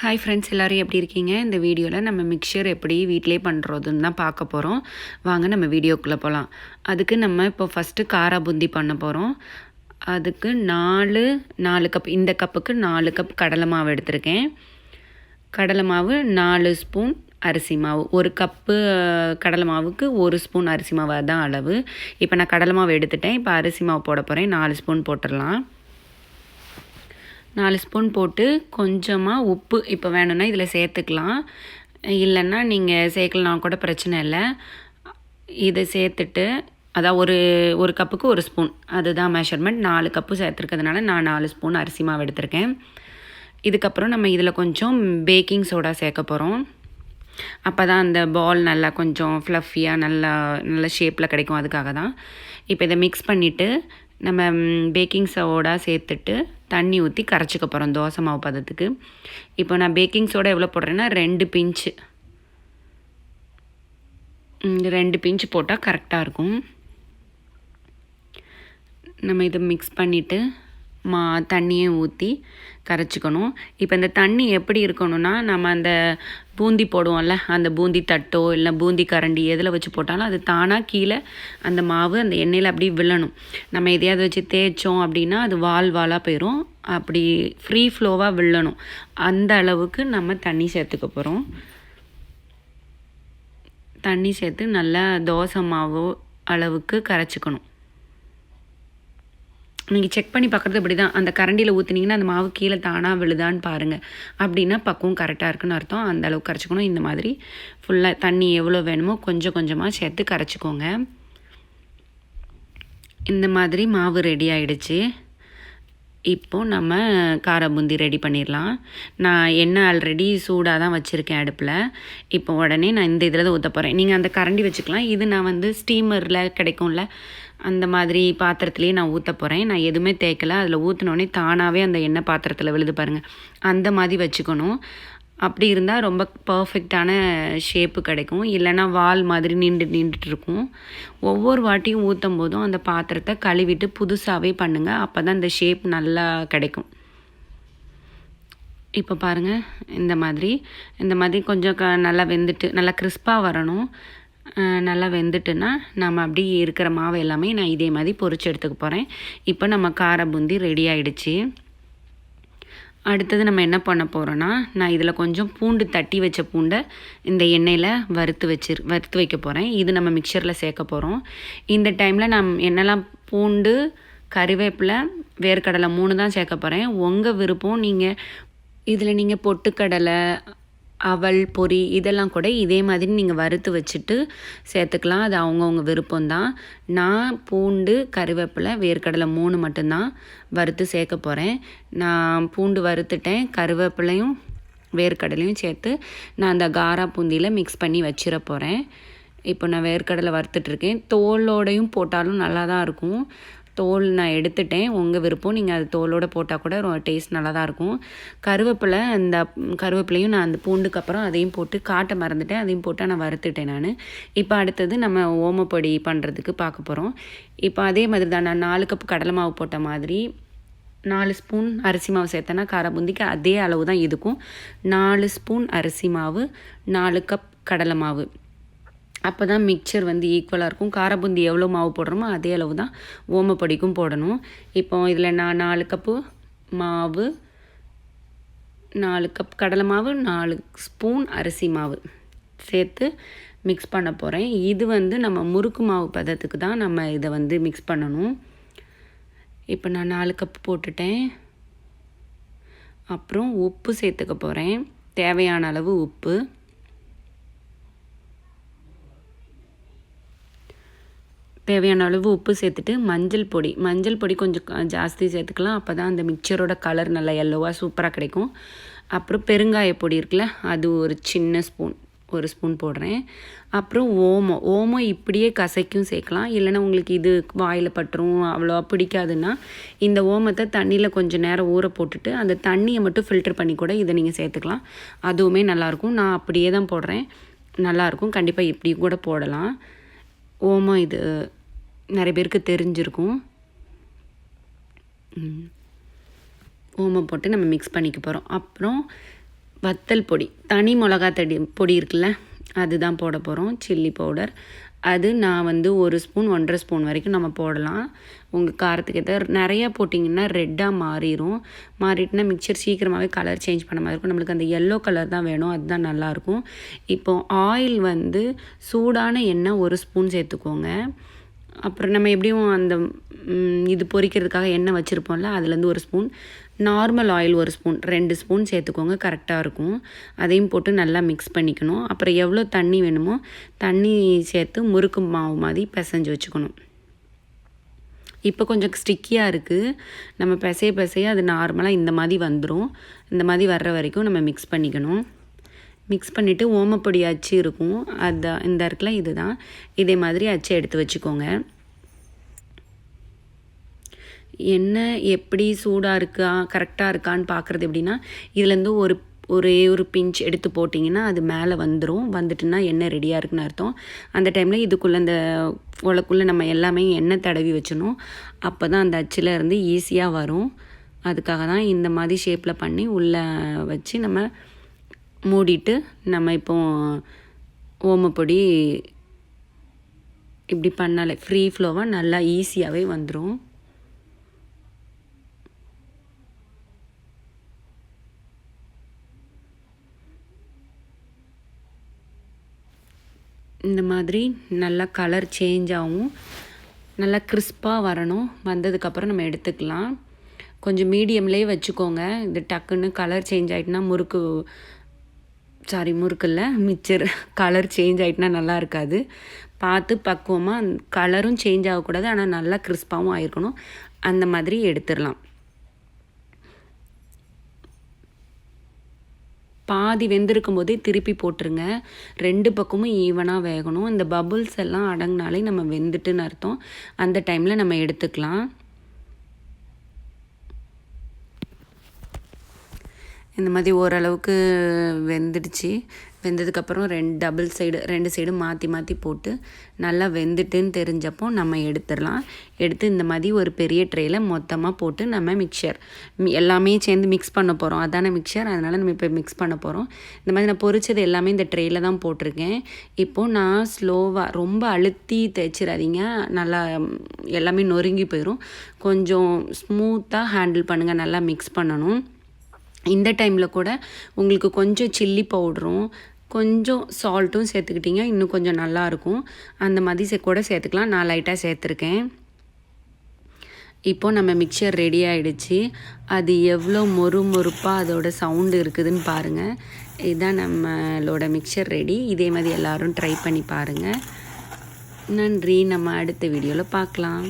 Hi friends எல்லோரும் எப்படி இருக்கீங்க? இந்த வீடியோவில் நம்ம மிக்சர் எப்படி வீட்டிலே பண்ணுறதுன்னு தான் பார்க்க போகிறோம் வாங்க நம்ம வீடியோக்குள்ளே போகலாம் அதுக்கு நம்ம இப்போ ஃபஸ்ட்டு காரா பூந்தி பண்ண போகிறோம் அதுக்கு நாலு நாலு கப் இந்த கப்புக்கு நாலு கப் கடலை மாவு எடுத்திருக்கேன். கடலை மாவு நாலு ஸ்பூன் அரிசி மாவு. ஒரு கப்பு கடலை மாவுக்கு ஒரு ஸ்பூன் அரிசி மாவு தான் அளவு. இப்போ நான் கடலை மாவு எடுத்துட்டேன். இப்போ அரிசி மாவு போட போகிறேன் நாலு ஸ்பூன் போட்டுடலாம். நாலு ஸ்பூன் போட்டு கொஞ்சமாக உப்பு இப்போ வேணும்னா இதில் சேர்த்துக்கலாம். இல்லைன்னா நீங்கள் சேர்க்கலாம் கூட பிரச்சனை இல்லை. இதை சேர்த்துட்டு அதான் ஒரு ஒரு கப்புக்கு ஒரு ஸ்பூன். அதுதான் மெஷர்மெண்ட் நாலு கப்பு சேர்த்துருக்கிறதுனால நான் நாலு ஸ்பூன் அரிசி மாவு எடுத்திருக்கேன். இதுக்கப்புறம் நம்ம இதில் கொஞ்சம் பேக்கிங் சோடா சேர்க்க போகிறோம் அப்போ தான் அந்த பால் நல்லா கொஞ்சம் ஃப்ளஃபியாக நல்லா நல்ல ஷேப்பில் கிடைக்கும். அதுக்காக தான் இப்போ இதை மிக்ஸ் பண்ணிவிட்டு நம்ம பேக்கிங் சோடா சேர்த்துட்டு தண்ணி ஊற்றி கரைச்சிக்க போகிறோம் தோசை மாவு பதத்துக்கு. இப்போ நான் பேக்கிங் சோடா எவ்வளோ போடுறேன்னா ரெண்டு பிஞ்சு ரெண்டு பிஞ்சு போட்டால் கரெக்டாக இருக்கும். நம்ம இதை மிக்ஸ் பண்ணிவிட்டு மா தண்ணியை ஊற்றி கரைச்சிக்கணும். இப்போ இந்த தண்ணி எப்படி இருக்கணும்னா நம்ம அந்த பூந்தி போடுவோம்ல அந்த பூந்தி தட்டோ இல்லை பூந்தி கரண்டி எதில் வச்சு போட்டாலும் அது தானாக கீழே அந்த மாவு அந்த எண்ணெயில் அப்படியே விழணும். நம்ம எதையாவது வச்சு தேய்ச்சோம் அப்படின்னா அது வால் வாலாக போயிடும் அப்படி ஃப்ரீ ஃப்ளோவாக விழணும். அந்த அளவுக்கு நம்ம தண்ணி சேர்த்துக்க போகிறோம் தண்ணி சேர்த்து நல்லா தோசை மாவு அளவுக்கு கரைச்சிக்கணும். நீங்கள் செக் பண்ணி பார்க்குறது இப்படி தான் அந்த கரண்டியில் ஊற்றுனீங்கன்னா அந்த மாவு கீழே தானாக விழுதான்னு பாருங்கள் அப்படின்னா பக்குவம் கரெக்டாக இருக்குன்னு அர்த்தம். அந்த அளவுக்கு கரைச்சிக்கணும். இந்த மாதிரி ஃபுல்லாக தண்ணி எவ்வளோ வேணுமோ கொஞ்சம் கொஞ்சமாக சேர்த்து கரைச்சிக்கோங்க. இந்த மாதிரி மாவு ரெடி ஆகிடுச்சு இப்போது நம்ம கார பூந்தி ரெடி பண்ணிடலாம். நான் எண்ணெய் ஆல்ரெடி சூடாக தான் வச்சுருக்கேன் அடுப்பில். இப்போ உடனே நான் இந்த இதில் தான் ஊற்ற போகிறேன் நீங்கள் அந்த கரண்டி வச்சுக்கலாம். இது நான் வந்து ஸ்டீமரில் கிடைக்கும்ல அந்த மாதிரி பாத்திரத்துலேயே நான் ஊற்ற போகிறேன் நான் எதுவுமே தேய்க்கலை. அதில் ஊற்றினோடனே தானாகவே அந்த எண்ணெய் பாத்திரத்தில் விழுது பாருங்கள் அந்த மாதிரி வச்சுக்கணும். அப்படி இருந்தால் ரொம்ப பர்ஃபெக்டான ஷேப்பு கிடைக்கும். இல்லைனா வால் மாதிரி நின்று நின்றுட்டு இருக்கும் ஒவ்வொரு வாட்டியும் ஊற்றும் போதும் அந்த பாத்திரத்தை கழுவிட்டு புதுசாகவே பண்ணுங்கள் அப்போ தான் இந்த ஷேப் நல்லா கிடைக்கும். இப்போ பாருங்கள் இந்த மாதிரி. இந்த மாதிரி கொஞ்சம் க நல்லா வெந்துட்டு நல்லா கிறிஸ்பாக வரணும். நல்லா வெந்துட்டுன்னா நம்ம அப்படி இருக்கிற மாவு எல்லாமே நான் இதே மாதிரி பொறிச்சு எடுத்துக்க போகிறேன் இப்போ நம்ம கார பூந்தி ரெடி ஆகிடுச்சு அடுத்தது நம்ம என்ன பண்ண போகிறோன்னா நான் இதில் கொஞ்சம் பூண்டு தட்டி வச்ச பூண்டை இந்த எண்ணெயில் வறுத்து வச்சு வறுத்து வைக்க போகிறேன் இது நம்ம மிக்சரில் சேர்க்க போகிறோம் இந்த டைமில் நான் என்னெல்லாம் பூண்டு கறிவேப்பிலை வேர்க்கடலை மூணு தான் சேர்க்க போகிறேன் உங்கள் விருப்பம் நீங்கள் இதில் நீங்கள் பொட்டுக்கடலை அவல் பொரி இதெல்லாம் கூட இதே மாதிரி நீங்கள் வறுத்து வச்சுட்டு சேர்த்துக்கலாம். அது அவங்கவுங்க விருப்பம்தான். நான் பூண்டு கருவேப்பிலை வேர்க்கடலை மூணு மட்டும்தான் வறுத்து சேர்க்க போகிறேன் நான் பூண்டு வறுத்துட்டேன். கருவேப்பிலையும் வேர்க்கடலையும் சேர்த்து நான் அந்த காரா பூந்தியில் மிக்ஸ் பண்ணி வச்சிட போகிறேன் இப்போ நான் வேர்க்கடலை வறுத்துட்ருக்கேன் தோலோடையும் போட்டாலும் நல்லா தான் இருக்கும். தோல் நான் எடுத்துட்டேன். உங்கள் விருப்பம். நீங்கள் அது தோலோடு போட்டால் கூட டேஸ்ட் நல்லா தான் இருக்கும். கருவேப்பிலை அந்த கருவேப்பிலையும் நான் அந்த பூண்டுக்கு அப்புறம் அதையும் போட்டு காட்ட மறந்துட்டேன். அதையும் போட்டு நான் வறுத்துட்டேன் நான். இப்போ அடுத்தது நம்ம ஓமப்பொடி பண்ணுறதுக்கு பார்க்க போகிறோம் இப்போ அதே மாதிரி தான் நான் நாலு கப் கடலை மாவு போட்ட மாதிரி நாலு ஸ்பூன் அரிசி மாவு சேர்த்தேன்னா காரபூந்திக்கு அதே அளவு தான் இதுக்கும். நாலு ஸ்பூன் அரிசி மாவு நாலு கப் கடலை மாவு. அப்போ தான் மிக்சர் வந்து ஈக்குவலாக இருக்கும். காரப்பூந்தி எவ்வளோ மாவு போடுறோமோ அதே அளவு தான் ஓமப்பொடிக்கும் போடணும். இப்போ இதில் நான் நாலு கப்பு மாவு நாலு கப் கடலை மாவு நாலு ஸ்பூன் அரிசி மாவு சேர்த்து மிக்ஸ் பண்ண போகிறேன் இது வந்து நம்ம முறுக்கு மாவு பதத்துக்கு தான் நம்ம இதை வந்து மிக்ஸ் பண்ணணும். இப்போ நான் நாலு கப் போட்டுட்டேன். அப்புறம் உப்பு சேர்த்துக்க போகிறேன் தேவையான அளவு உப்பு. தேவையான அளவு உப்பு சேர்த்துட்டு மஞ்சள் பொடி மஞ்சள் பொடி கொஞ்சம் ஜாஸ்தி சேர்த்துக்கலாம். அப்போ தான் அந்த மிக்சரோட கலர் நல்லா எல்லோவாக சூப்பராக கிடைக்கும். அப்புறம் பெருங்காய பொடி இருக்குல்ல அது ஒரு சின்ன ஸ்பூன் ஒரு ஸ்பூன் போடுறேன். அப்புறம் ஓமம் ஓமம் இப்படியே கசைக்கும் சேர்க்கலாம். இல்லைன்னா உங்களுக்கு இது வாயில் பட்டுரும் அவ்வளோவா பிடிக்காதுன்னா இந்த ஓமத்தை தண்ணியில் கொஞ்சம் நேரம் ஊற போட்டுட்டு அந்த தண்ணியை மட்டும் ஃபில்டர் பண்ணி கூட இதை நீங்கள் சேர்த்துக்கலாம். அதுவுமே நல்லாயிருக்கும். நான் அப்படியே தான் போடுறேன். நல்லாயிருக்கும். கண்டிப்பாக இப்படி கூட போடலாம். ஓமம் இது நிறைய பேருக்கு தெரிஞ்சிருக்கும். ஓமம் போட்டு நம்ம மிக்ஸ் பண்ணிக்க போகிறோம் அப்புறம் வத்தல் பொடி. தனி மிளகா தடி பொடி இருக்குல்ல அதுதான் போட போகிறோம் சில்லி பவுடர் அது நான் வந்து ஒரு ஸ்பூன் ஒன்றரை ஸ்பூன் வரைக்கும் நம்ம போடலாம். உங்கள் காரத்துக்கு ஏற்ற நிறையா போட்டிங்கன்னா ரெட்டாக மாறிடும் மாறிட்டுனா மிக்சர் சீக்கிரமாகவே கலர் சேஞ்ச் பண்ண மாதிரி இருக்கும். நம்மளுக்கு அந்த எல்லோ கலர் தான் வேணும். அதுதான் நல்லாயிருக்கும். இப்போ ஆயில் வந்து சூடான எண்ணெய் ஒரு ஸ்பூன் சேர்த்துக்கோங்க. அப்புறம் நம்ம எப்படியும் அந்த இது பொரிக்கிறதுக்காக எண்ணெய் வச்சுருப்போம்ல அதுலேருந்து ஒரு ஸ்பூன். நார்மல் ஆயில் ஒரு ஸ்பூன். ரெண்டு ஸ்பூன் சேர்த்துக்கோங்க கரெக்டாக இருக்கும். அதையும் போட்டு நல்லா மிக்ஸ் பண்ணிக்கணும். அப்புறம் எவ்வளோ தண்ணி வேணுமோ தண்ணி சேர்த்து முறுக்கு மாவு மாதிரி பிசைஞ்சு வச்சுக்கணும். இப்போ கொஞ்சம் ஸ்டிக்கியாக இருக்குது நம்ம பிசைய பிசைய அது நார்மலாக இந்த மாதிரி வந்துடும் இந்த மாதிரி வர்ற வரைக்கும் நம்ம மிக்ஸ் பண்ணிக்கணும். மிக்ஸ் பண்ணிவிட்டு ஓமப்பொடி அச்சு இருக்கும். அது இந்த இருக்குல்ல இதுதான். இதே மாதிரி அச்சு எடுத்து வச்சுக்கோங்க. எண்ணெய் எப்படி சூடாக இருக்கா கரெக்டாக இருக்கான்னு பார்க்குறது எப்படின்னா இதுலேருந்து ஒரு ஒரே ஒரு பிஞ்ச் எடுத்து போட்டிங்கன்னா அது மேலே வந்துடும் வந்துட்டுனா எண்ணெய் ரெடியாக இருக்குன்னு அர்த்தம். அந்த டைமில் இதுக்குள்ளே அந்த உலக்குள்ளே நம்ம எல்லாமே எண்ணெய் தடவி வச்சணும். அப்போ தான் அந்த அச்சில் இருந்து ஈஸியாக வரும். அதுக்காக தான் இந்த மாதிரி ஷேப்பில் பண்ணி உள்ளே வச்சு நம்ம மூடிட்டு நம்ம இப்போ ஓமப்பொடி இப்படி பண்ணாலே ஃப்ரீ ஃப்ளோவாக நல்லா ஈஸியாகவே வந்துடும் இந்த மாதிரி நல்லா கலர் சேஞ்ச் ஆகும் நல்லா கிறிஸ்பாக வரணும். வந்ததுக்கப்புறம் நம்ம எடுத்துக்கலாம். கொஞ்சம் மீடியம்லேயே வச்சுக்கோங்க. இது டக்குன்னு கலர் சேஞ்ச் ஆகிட்டுனா முறுக்கு சாரி முறுக்கில் மிச்சர் கலர் சேஞ்ச் ஆகிட்டுனா நல்லா இருக்காது. பார்த்து பக்குவமாக கலரும் சேஞ்ச் ஆகக்கூடாது. ஆனால் நல்லா கிறிஸ்பாகவும் ஆயிருக்கணும். அந்த மாதிரி எடுத்துடலாம். பாதி வெந்திருக்கும் போதே திருப்பி போட்டுருங்க. ரெண்டு பக்கமும் ஈவனாக வேகணும். இந்த பபுள்ஸ் எல்லாம் அடங்கினாலே நம்ம வெந்துட்டுன்னு அர்த்தம். அந்த டைமில் நம்ம எடுத்துக்கலாம். இந்த மாதிரி ஓரளவுக்கு வெந்துடுச்சு. வெந்ததுக்கப்புறம் ரெண்டு டபுள் சைடு ரெண்டு சைடும் மாற்றி மாற்றி போட்டு நல்லா வெந்துட்டுன்னு தெரிஞ்சப்போ நம்ம எடுத்துடலாம். எடுத்து இந்த மாதிரி ஒரு பெரிய ட்ரேயில் மொத்தமாக போட்டு நம்ம மிக்சர் எல்லாமே சேர்ந்து மிக்ஸ் பண்ண போகிறோம் அதான மிக்சர் அதனால் நம்ம இப்போ மிக்ஸ் பண்ண போகிறோம் இந்த மாதிரி நான் பொரிச்சது எல்லாமே இந்த ட்ரேயில் தான் போட்டிருக்கேன். இப்போது நான் ஸ்லோவாக ரொம்ப அழுத்தி தேய்ச்சிடாதீங்க. நல்லா எல்லாமே நொறுங்கி போயிடும் கொஞ்சம் ஸ்மூத்தாக ஹேண்டில் பண்ணுங்கள் நல்லா மிக்ஸ் பண்ணணும். இந்த டைமில் கூட உங்களுக்கு கொஞ்சம் சில்லி பவுடரும் கொஞ்சம் சால்ட்டும் சேர்த்துக்கிட்டிங்க. இன்னும் கொஞ்சம் நல்லாயிருக்கும் அந்த மாதிரி சே கூட சேர்த்துக்கலாம். நான் லைட்டாக சேர்த்துருக்கேன். இப்போ நம்ம மிக்சர் ரெடி ஆகிடுச்சு அது எவ்வளோ மொறு மொறுப்பாக அதோட சவுண்டு இருக்குதுன்னு பாருங்கள் இதுதான் நம்மளோட மிக்சர் ரெடி இதே மாதிரி எல்லோரும் ட்ரை பண்ணி பாருங்கள் நன்றி. நம்ம அடுத்த வீடியோவில் பார்க்கலாம்